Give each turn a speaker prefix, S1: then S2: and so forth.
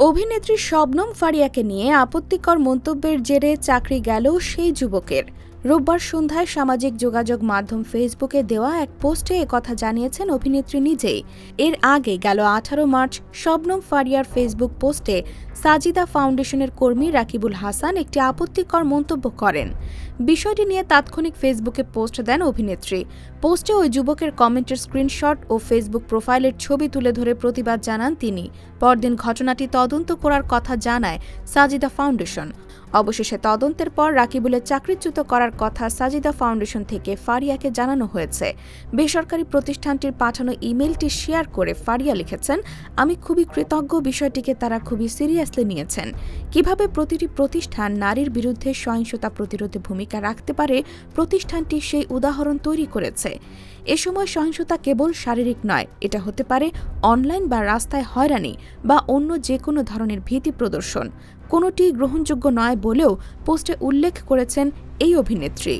S1: অভিনেত্রী শবনম ফারিয়াকে নিয়ে আপত্তিকর মন্তব্যের জেরে চাকরি গেল সেই যুবকের। রোববার সন্ধ্যায় সামাজিক যোগাযোগ মাধ্যম ফেসবুকে দেওয়া এক পোস্টে কথা জানিয়েছেন অভিনেত্রী নিজেই। এর আগে গেল আঠারো মার্চ শবনম ফারিয়ার ফেসবুক পোস্টে সাজিদা ফাউন্ডেশনের কর্মী রাকিবুল হাসান একটি আপত্তিকর মন্তব্য করেন। বিষয়টি নিয়ে তাৎক্ষণিক ফেসবুকে পোস্ট দেন অভিনেত্রী। পোস্টে ওই যুবকের কমেন্টের স্ক্রিনশট ও ফেসবুক প্রোফাইলের ছবি তুলে ধরে প্রতিবাদ জানান তিনি। পরদিন ঘটনাটি তদন্ত করার কথা জানায় সাজিদা ফাউন্ডেশন। অবশেষে তদন্তের পর রাকিবুলের চাকরিচ্যুত করার কথা সাজিদা ফাউন্ডেশন থেকে ফারিয়াকে জানানো হয়েছে। বেসরকারি প্রতিষ্ঠানটির পাঠানো ইমেলটি শেয়ার করে ফারিয়া লিখেছেন, আমি খুবই কৃতজ্ঞ বিষয়টিকে তারা খুবই সিরিয়াসলি নিয়েছেন। কীভাবে প্রতিটি প্রতিষ্ঠান নারীর বিরুদ্ধে সহিংসতা প্রতিরোধে ভূমিকা রাখতে পারে, প্রতিষ্ঠানটি সেই উদাহরণ তৈরি করেছে। এ সময় সহিংসতা কেবল শারীরিক নয়, এটা হতে পারে অনলাইন বা রাস্তায় হয়রানি বা অন্য যে কোনো ধরনের ভীতি প্রদর্শন। কোনোটি গ্রহণযোগ্য নয় বলেও পোস্টে উল্লেখ করেছেন এই অভিনেত্রী।